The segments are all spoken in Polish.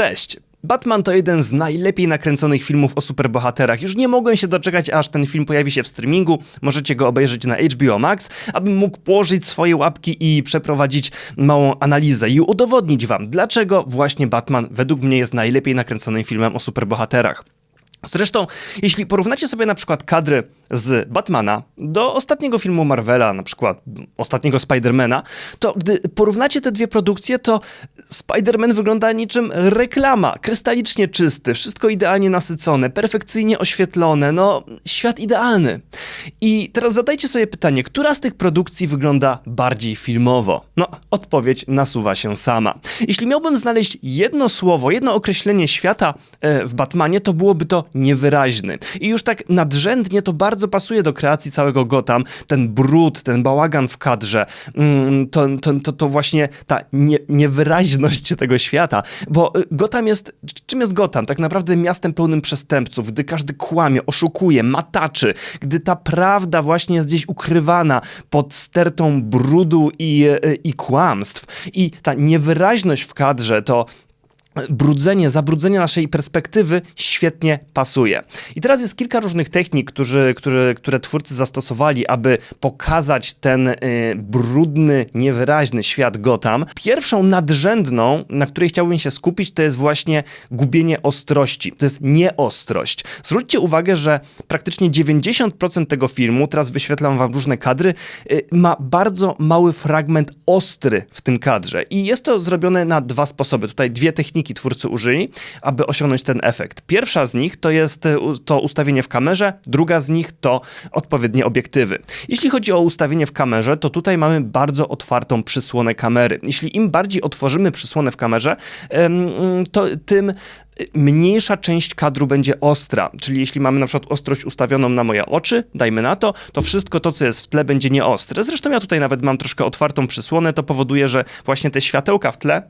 Cześć! Batman to jeden z najlepiej nakręconych filmów o superbohaterach. Już nie mogłem się doczekać, aż ten film pojawi się w streamingu. Możecie go obejrzeć na HBO Max, abym mógł położyć swoje łapki i przeprowadzić małą analizę i udowodnić wam, dlaczego właśnie Batman według mnie jest najlepiej nakręconym filmem o superbohaterach. Zresztą, jeśli porównacie sobie na przykład kadry z Batmana do ostatniego filmu Marvela, na przykład ostatniego Spidermana, to gdy porównacie te dwie produkcje, to Spider-Man wygląda niczym reklama, krystalicznie czysty, wszystko idealnie nasycone, perfekcyjnie oświetlone, no świat idealny. I teraz zadajcie sobie pytanie, która z tych produkcji wygląda bardziej filmowo? No, odpowiedź nasuwa się sama. Jeśli miałbym znaleźć jedno słowo, jedno określenie świata e, w Batmanie, to byłoby to niewyraźny. I już tak nadrzędnie to bardzo pasuje do kreacji całego Gotham. Ten brud, ten bałagan w kadrze, mm, to, to, to, to właśnie ta nie, niewyraźność tego świata. Bo y, Gotham jest, czym jest Gotham? Tak naprawdę miastem pełnym przestępców, gdy każdy kłamie, oszukuje, mataczy, gdy ta prawda właśnie jest gdzieś ukrywana pod stertą brudu i, y, i kłamstw. I ta niewyraźność w kadrze to brudzenie, zabrudzenie naszej perspektywy świetnie pasuje. I teraz jest kilka różnych technik, którzy, które, które twórcy zastosowali, aby pokazać ten y, brudny, niewyraźny świat Gotham. Pierwszą nadrzędną, na której chciałbym się skupić, to jest właśnie gubienie ostrości. To jest nieostrość. Zwróćcie uwagę, że praktycznie 90% tego filmu, teraz wyświetlam wam różne kadry, y, ma bardzo mały fragment ostry w tym kadrze. I jest to zrobione na dwa sposoby. Tutaj dwie techniki techniki twórcy użyli, aby osiągnąć ten efekt. Pierwsza z nich to jest e, to ustawienie w kamerze, druga z nich to odpowiednie obiektywy. Jeśli chodzi o ustawienie w kamerze, to tutaj mamy bardzo otwartą przysłonę kamery. Jeśli im bardziej otworzymy przysłonę w kamerze, to tym mniejsza część kadru będzie ostra. Czyli jeśli mamy na przykład ostrość ustawioną na moje oczy, dajmy na to, to wszystko to, co jest w tle, będzie nieostre. Zresztą ja tutaj nawet mam troszkę otwartą przysłonę, to powoduje, że właśnie te światełka w tle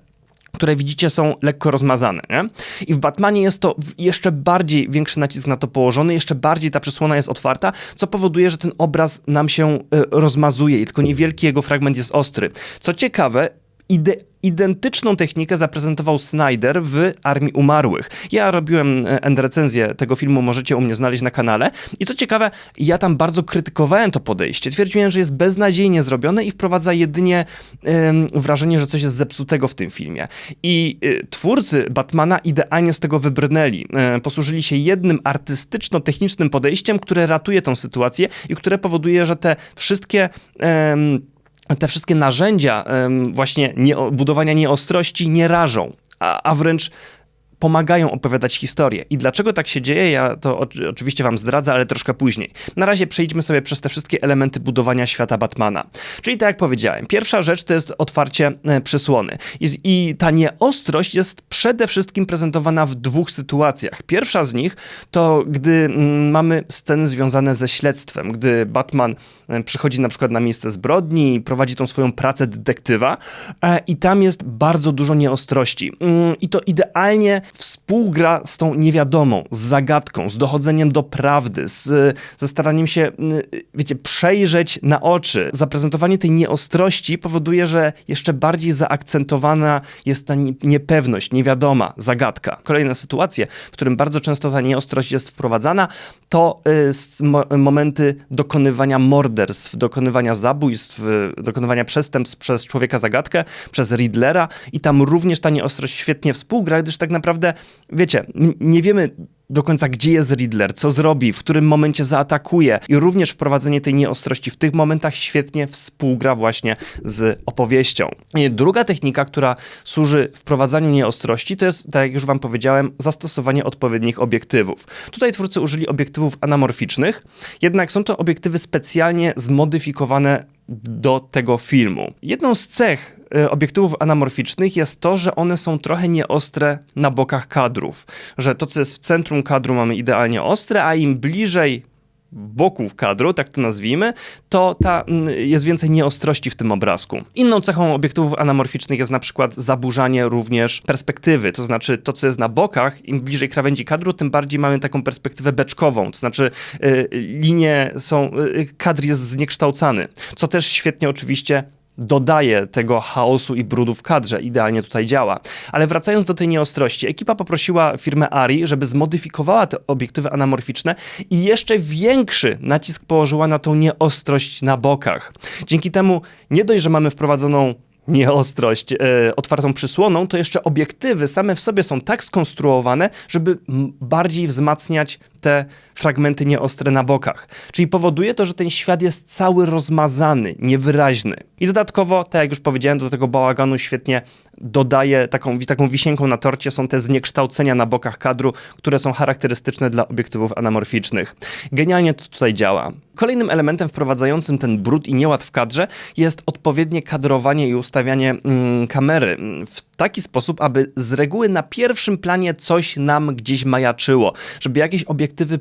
które widzicie są lekko rozmazane. Nie? I w Batmanie jest to jeszcze bardziej większy nacisk na to położony, jeszcze bardziej ta przysłona jest otwarta, co powoduje, że ten obraz nam się y, rozmazuje i tylko niewielki jego fragment jest ostry. Co ciekawe, ide identyczną technikę zaprezentował Snyder w Armii Umarłych. Ja robiłem e, end recenzję tego filmu, możecie u mnie znaleźć na kanale. I co ciekawe, ja tam bardzo krytykowałem to podejście. Twierdziłem, że jest beznadziejnie zrobione i wprowadza jedynie wrażenie, że coś jest zepsutego w tym filmie. I y, twórcy Batmana idealnie z tego wybrnęli. Y, posłużyli się jednym artystyczno-technicznym podejściem, które ratuje tą sytuację i które powoduje, że te wszystkie te wszystkie narzędzia właśnie nie, budowania nieostrości nie rażą, a, a wręcz pomagają opowiadać historię. I dlaczego tak się dzieje, ja to oczywiście wam zdradzę, ale troszkę później. Na razie przejdźmy sobie przez te wszystkie elementy budowania świata Batmana. Czyli tak jak powiedziałem, pierwsza rzecz to jest otwarcie e, przysłony. I, I ta nieostrość jest przede wszystkim prezentowana w dwóch sytuacjach. Pierwsza z nich to, gdy mm, mamy sceny związane ze śledztwem, gdy Batman e, przychodzi na przykład na miejsce zbrodni i prowadzi tą swoją pracę detektywa e, i tam jest bardzo dużo nieostrości. Mm, I to idealnie współgra z tą niewiadomą, z zagadką, z dochodzeniem do prawdy, z, ze staraniem się, wiecie, przejrzeć na oczy. Zaprezentowanie tej nieostrości powoduje, że jeszcze bardziej zaakcentowana jest ta niepewność, niewiadoma, zagadka. Kolejna sytuacja, w którym bardzo często ta nieostrość jest wprowadzana, to y, momenty dokonywania morderstw, dokonywania zabójstw, y, dokonywania przestępstw przez człowieka zagadkę, przez Riddlera i tam również ta nieostrość świetnie współgra, gdyż tak naprawdę naprawdę, wiecie, nie wiemy do końca, gdzie jest Riddler, co zrobi, w którym momencie zaatakuje i również wprowadzenie tej nieostrości w tych momentach świetnie współgra właśnie z opowieścią. I druga technika, która służy wprowadzaniu nieostrości, to jest, tak jak już wam powiedziałem, zastosowanie odpowiednich obiektywów. Tutaj twórcy użyli obiektywów anamorficznych, jednak są to obiektywy specjalnie zmodyfikowane do tego filmu. Jedną z cech obiektywów anamorficznych jest to, że one są trochę nieostre na bokach kadrów. Że to, co jest w centrum kadru, mamy idealnie ostre, a im bliżej boków kadru, tak to nazwijmy, to ta, jest więcej nieostrości w tym obrazku. Inną cechą obiektywów anamorficznych jest na przykład zaburzanie również perspektywy, to znaczy to, co jest na bokach, im bliżej krawędzi kadru, tym bardziej mamy taką perspektywę beczkową, to znaczy y, linie są, y, kadr jest zniekształcany, co też świetnie oczywiście dodaje tego chaosu i brudu w kadrze. Idealnie tutaj działa. Ale wracając do tej nieostrości, ekipa poprosiła firmę Ari, żeby zmodyfikowała te obiektywy anamorficzne i jeszcze większy nacisk położyła na tą nieostrość na bokach. Dzięki temu nie dość, że mamy wprowadzoną nieostrość e, otwartą przysłoną, to jeszcze obiektywy same w sobie są tak skonstruowane, żeby bardziej wzmacniać te fragmenty nieostre na bokach. Czyli powoduje to, że ten świat jest cały rozmazany, niewyraźny. I dodatkowo, tak jak już powiedziałem, do tego bałaganu świetnie dodaje taką, taką wisienką na torcie są te zniekształcenia na bokach kadru, które są charakterystyczne dla obiektywów anamorficznych. Genialnie to tutaj działa. Kolejnym elementem wprowadzającym ten brud i nieład w kadrze jest odpowiednie kadrowanie i ustawianie mm, kamery w taki sposób, aby z reguły na pierwszym planie coś nam gdzieś majaczyło, żeby jakieś obiektywy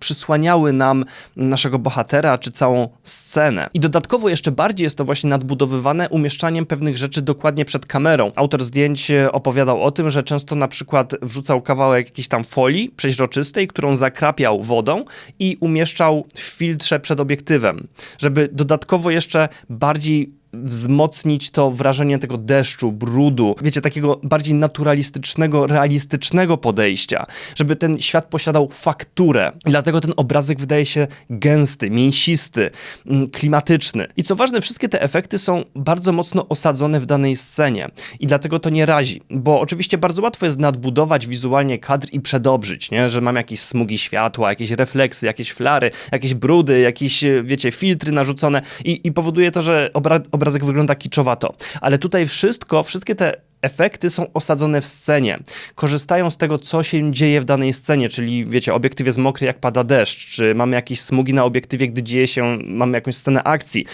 przysłaniały nam naszego bohatera czy całą scenę. I dodatkowo jeszcze bardziej jest to właśnie nadbudowywane umieszczaniem pewnych rzeczy dokładnie przed kamerą. Autor zdjęć e, opowiadał o tym, że często na przykład wrzucał kawałek jakiejś tam folii przeźroczystej, którą zakrapiał wodą i umieszczał w filtrze przed obiektywem, żeby dodatkowo jeszcze bardziej wzmocnić to wrażenie tego deszczu, brudu, wiecie, takiego bardziej naturalistycznego, realistycznego podejścia, żeby ten świat posiadał fakturę. Dlatego ten obrazek wydaje się gęsty, mięsisty, mm, klimatyczny. I co ważne, wszystkie te efekty są bardzo mocno osadzone w danej scenie. I dlatego to nie razi, bo oczywiście bardzo łatwo jest nadbudować wizualnie kadr i przedobrzyć, nie? że mam jakieś smugi światła, jakieś refleksy, jakieś flary, jakieś brudy, jakieś, wiecie, filtry narzucone i, i powoduje to, że obra obrazek wygląda kiczowato. Ale tutaj wszystko, wszystkie te efekty są osadzone w scenie. Korzystają z tego, co się dzieje w danej scenie, czyli wiecie, obiektyw jest mokry, jak pada deszcz, czy mamy jakieś smugi na obiektywie, gdy dzieje się, mamy jakąś scenę akcji.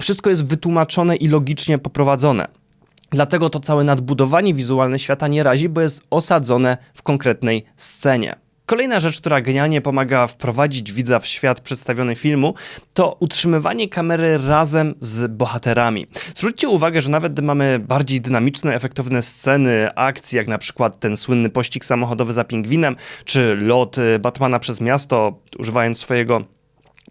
Wszystko jest wytłumaczone i logicznie poprowadzone. Dlatego to całe nadbudowanie wizualne świata nie razi, bo jest osadzone w konkretnej scenie. Kolejna rzecz, która genialnie pomaga wprowadzić widza w świat przedstawiony filmu, to utrzymywanie kamery razem z bohaterami. Zwróćcie uwagę, że nawet gdy mamy bardziej dynamiczne, efektowne sceny akcji, jak na przykład ten słynny pościg samochodowy za pingwinem, czy lot y, Batmana przez miasto, używając swojego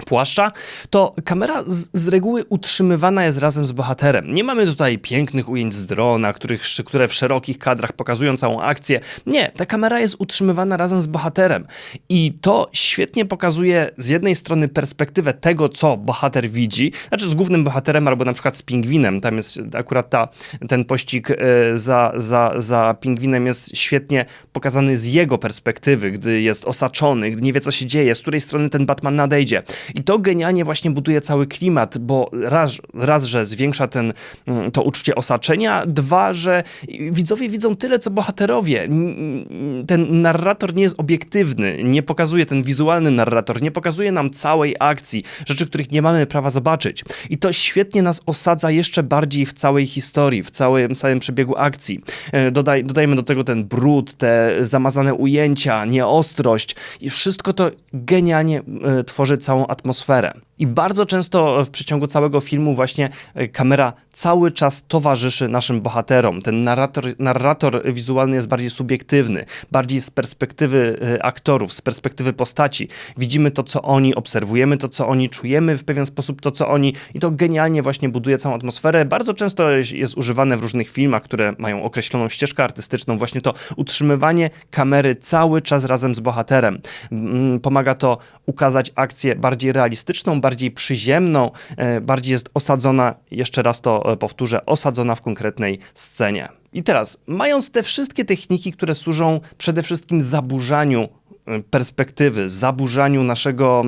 płaszcza, to kamera z, z, reguły utrzymywana jest razem z bohaterem. Nie mamy tutaj pięknych ujęć z drona, których, które w szerokich kadrach pokazują całą akcję. Nie, ta kamera jest utrzymywana razem z bohaterem. I to świetnie pokazuje z jednej strony perspektywę tego, co bohater widzi, znaczy z głównym bohaterem albo na przykład z pingwinem. Tam jest akurat ta, ten pościg e, za, za, za pingwinem jest świetnie pokazany z jego perspektywy, gdy jest osaczony, gdy nie wie, co się dzieje, z której strony ten Batman nadejdzie. I to genialnie właśnie buduje cały klimat, bo raz, raz że zwiększa ten, mm, to uczucie osaczenia, dwa, że widzowie widzą tyle, co bohaterowie. Ten narrator nie jest obiektywny, nie pokazuje, ten wizualny narrator nie pokazuje nam całej akcji, rzeczy, których nie mamy prawa zobaczyć. I to świetnie nas osadza jeszcze bardziej w całej historii, w całym, całym przebiegu akcji. E, dodaj, dodajmy do tego ten brud, te zamazane ujęcia, nieostrość i wszystko to genialnie e, tworzy całą atmosferę atmosferę. I bardzo często w przeciągu całego filmu właśnie e, kamera cały czas towarzyszy naszym bohaterom. Ten narrator, narrator wizualny jest bardziej subiektywny, bardziej z perspektywy e, aktorów, z perspektywy postaci. Widzimy to, co oni, obserwujemy to, co oni, czujemy w pewien sposób to, co oni i to genialnie właśnie buduje całą atmosferę. Bardzo często jest używane w różnych filmach, które mają określoną ścieżkę artystyczną, właśnie to utrzymywanie kamery cały czas razem z bohaterem. Pomaga to ukazać akcję bardziej realistyczną, bardziej przyziemną, e, bardziej jest osadzona, jeszcze raz to e, powtórzę, osadzona w konkretnej scenie. I teraz, mając te wszystkie techniki, które służą przede wszystkim zaburzaniu e, perspektywy, zaburzaniu naszego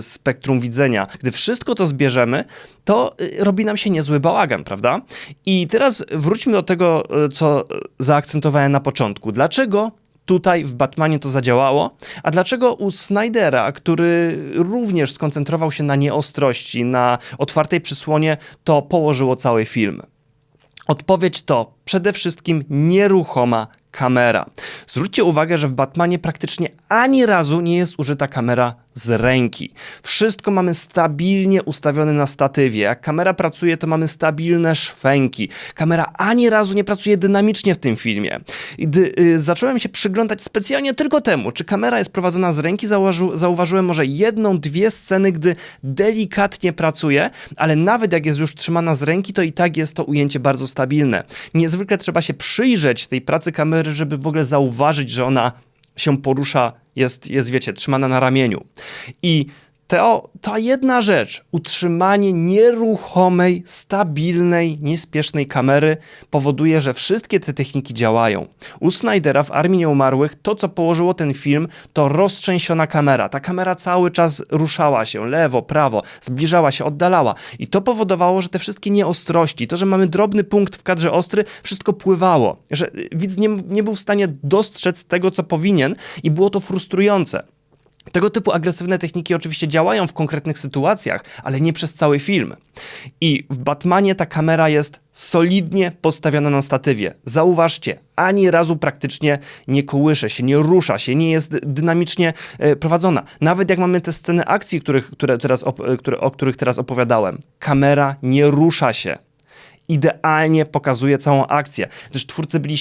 spektrum widzenia. Gdy wszystko to zbierzemy, to robi nam się niezły bałagan, prawda? I teraz wróćmy do tego, co zaakcentowałem na początku. Dlaczego tutaj w Batmanie to zadziałało, a dlaczego u Snydera, który również skoncentrował się na nieostrości, na otwartej przysłonie, to położyło cały film? Odpowiedź to przede wszystkim nieruchoma kamera. Zwróćcie uwagę, że w Batmanie praktycznie ani razu nie jest użyta kamera z ręki. Wszystko mamy stabilnie ustawione na statywie. Jak kamera pracuje, to mamy stabilne szwęki. Kamera ani razu nie pracuje dynamicznie w tym filmie. I dy, y, zacząłem się przyglądać specjalnie tylko temu, czy kamera jest prowadzona z ręki. Zauważy, zauważyłem może jedną, dwie sceny, gdy delikatnie pracuje, ale nawet jak jest już trzymana z ręki, to i tak jest to ujęcie bardzo stabilne. Niezwykle trzeba się przyjrzeć tej pracy kamery, żeby w ogóle zauważyć, że ona się porusza, jest, jest wiecie, trzymana na ramieniu. I to, ta jedna rzecz, utrzymanie nieruchomej, stabilnej, niespiesznej kamery powoduje, że wszystkie te techniki działają. U Snydera w Armii Nieumarłych to, co położyło ten film, to roztrzęsiona kamera. Ta kamera cały czas ruszała się lewo, prawo, zbliżała się, oddalała. I to powodowało, że te wszystkie nieostrości, to, że mamy drobny punkt w kadrze ostry, wszystko pływało. Że widz nie, nie był w stanie dostrzec tego, co powinien i było to frustrujące. Tego typu agresywne techniki oczywiście działają w konkretnych sytuacjach, ale nie przez cały film. I w Batmanie ta kamera jest solidnie postawiona na statywie. Zauważcie, ani razu praktycznie nie kołysze się, nie rusza się, nie jest dynamicznie e, prowadzona. Nawet jak mamy te sceny akcji, których, które teraz, które, o których teraz opowiadałem, kamera nie rusza się idealnie pokazuje całą akcję. Gdyż twórcy byli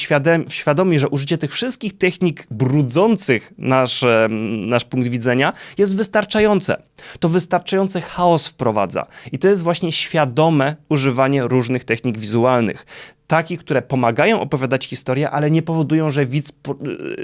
świadomi, że użycie tych wszystkich technik brudzących nasz, nasz punkt widzenia jest wystarczające. To wystarczający chaos wprowadza. I to jest właśnie świadome używanie różnych technik wizualnych takich, które pomagają opowiadać historię, ale nie powodują, że widz,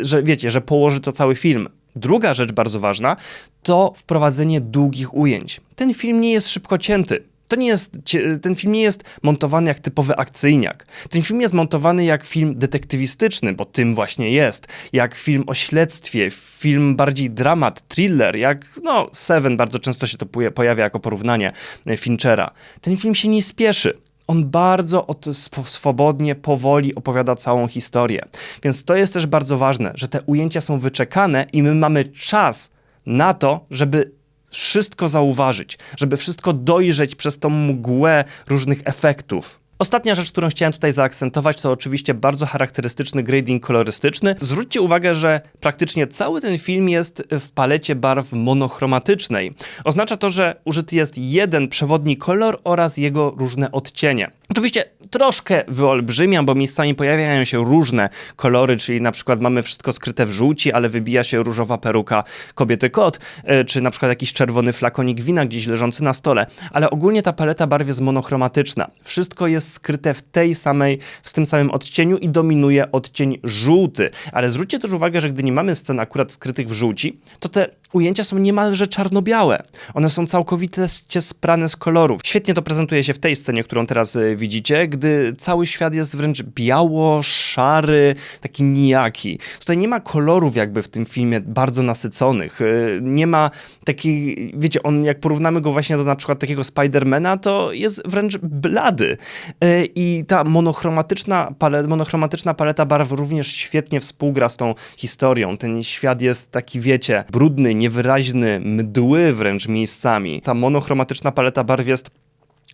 że wiecie, że położy to cały film. Druga rzecz bardzo ważna to wprowadzenie długich ujęć. Ten film nie jest szybko cięty. To nie jest, ten film nie jest montowany jak typowy akcyjniak. Ten film jest montowany jak film detektywistyczny, bo tym właśnie jest. Jak film o śledztwie, film bardziej dramat, thriller, jak no Seven bardzo często się to pojawia jako porównanie e, Finchera. Ten film się nie spieszy on bardzo od, swobodnie, powoli opowiada całą historię. Więc to jest też bardzo ważne, że te ujęcia są wyczekane i my mamy czas na to, żeby wszystko zauważyć, żeby wszystko dojrzeć przez tą mgłę różnych efektów. Ostatnia rzecz, którą chciałem tutaj zaakcentować, to oczywiście bardzo charakterystyczny grading kolorystyczny. Zwróćcie uwagę, że praktycznie cały ten film jest w palecie barw monochromatycznej. Oznacza to, że użyty jest jeden przewodni kolor oraz jego różne odcienie. Oczywiście troszkę wyolbrzymiam, bo miejscami pojawiają się różne kolory, czyli na przykład mamy wszystko skryte w żółci, ale wybija się różowa peruka kobiety kot, e, czy na przykład jakiś czerwony flakonik wina gdzieś leżący na stole, ale ogólnie ta paleta barw jest monochromatyczna. Wszystko jest skryte w tej samej, w tym samym odcieniu i dominuje odcień żółty. Ale zwróćcie też uwagę, że gdy nie mamy scen akurat skrytych w żółci, to te ujęcia są niemalże czarno-białe. One są całkowicie sprane z kolorów. Świetnie to prezentuje się w tej scenie, którą teraz e, widzicie, gdy cały świat jest wręcz biało-szary, taki nijaki. Tutaj nie ma kolorów jakby w tym filmie bardzo nasyconych. E, nie ma takiej, wiecie, on jak porównamy go właśnie do na przykład takiego Spidermana, to jest wręcz blady. E, I ta monochromatyczna, palet, monochromatyczna paleta barw również świetnie współgra z tą historią. Ten świat jest taki, wiecie, brudny, niewyraźny, mdły wręcz miejscami. Ta monochromatyczna paleta barw jest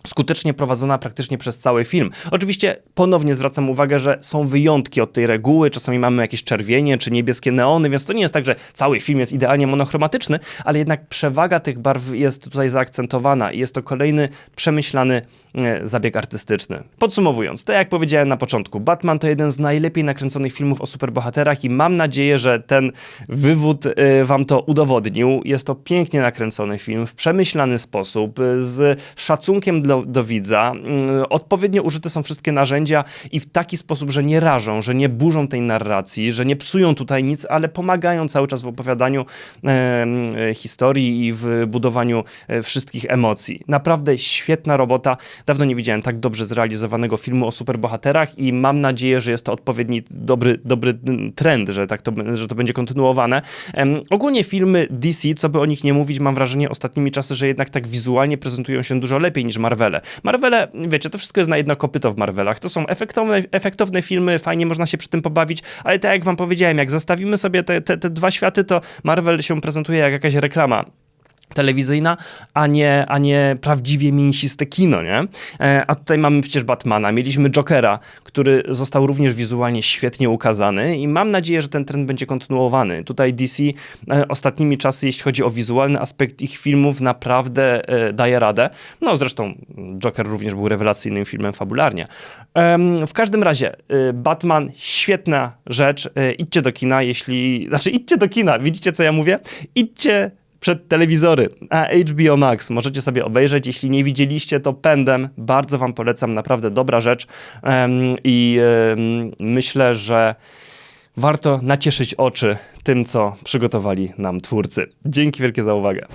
skutecznie prowadzona praktycznie przez cały film. Oczywiście ponownie zwracam uwagę, że są wyjątki od tej reguły, czasami mamy jakieś czerwienie czy niebieskie neony, więc to nie jest tak, że cały film jest idealnie monochromatyczny, ale jednak przewaga tych barw jest tutaj zaakcentowana i jest to kolejny przemyślany e, zabieg artystyczny. Podsumowując, tak jak powiedziałem na początku, Batman to jeden z najlepiej nakręconych filmów o superbohaterach i mam nadzieję, że ten wywód e, wam to udowodnił. Jest to pięknie nakręcony film w przemyślany sposób, z szacunkiem do, do widza. Mm, odpowiednio użyte są wszystkie narzędzia i w taki sposób, że nie rażą, że nie burzą tej narracji, że nie psują tutaj nic, ale pomagają cały czas w opowiadaniu e, historii i w budowaniu e, wszystkich emocji. Naprawdę świetna robota. Dawno nie widziałem tak dobrze zrealizowanego filmu o superbohaterach i mam nadzieję, że jest to odpowiedni dobry, dobry trend, że tak to, że to będzie kontynuowane. Ogólnie filmy DC, co by o nich nie mówić, mam wrażenie ostatnimi czasy, że jednak tak wizualnie prezentują się dużo lepiej niż Marvel Marvele. Marvele, wiecie, to wszystko jest na jedno kopyto w Marvelach. To są efektowne, efektowne filmy, fajnie można się przy tym pobawić, ale tak jak wam powiedziałem, jak zastawimy sobie te, te, te dwa światy, to Marvel się prezentuje jak jakaś reklama telewizyjna, a nie, a nie prawdziwie mięsiste kino, nie? E, A tutaj mamy przecież Batmana, mieliśmy Jokera, który został również wizualnie świetnie ukazany i mam nadzieję, że ten trend będzie kontynuowany. Tutaj DC e, ostatnimi czasy, jeśli chodzi o wizualny aspekt ich filmów, naprawdę e, daje radę. No zresztą Joker również był rewelacyjnym filmem fabularnie. W każdym razie, Batman, świetna rzecz. Idźcie do kina, jeśli... Znaczy, idźcie do kina, widzicie co ja mówię? Idźcie przed telewizory, a HBO Max możecie sobie obejrzeć. Jeśli nie widzieliście, to pędem. Bardzo wam polecam, naprawdę dobra rzecz i myślę, że warto nacieszyć oczy tym, co przygotowali nam twórcy. Dzięki wielkie za uwagę.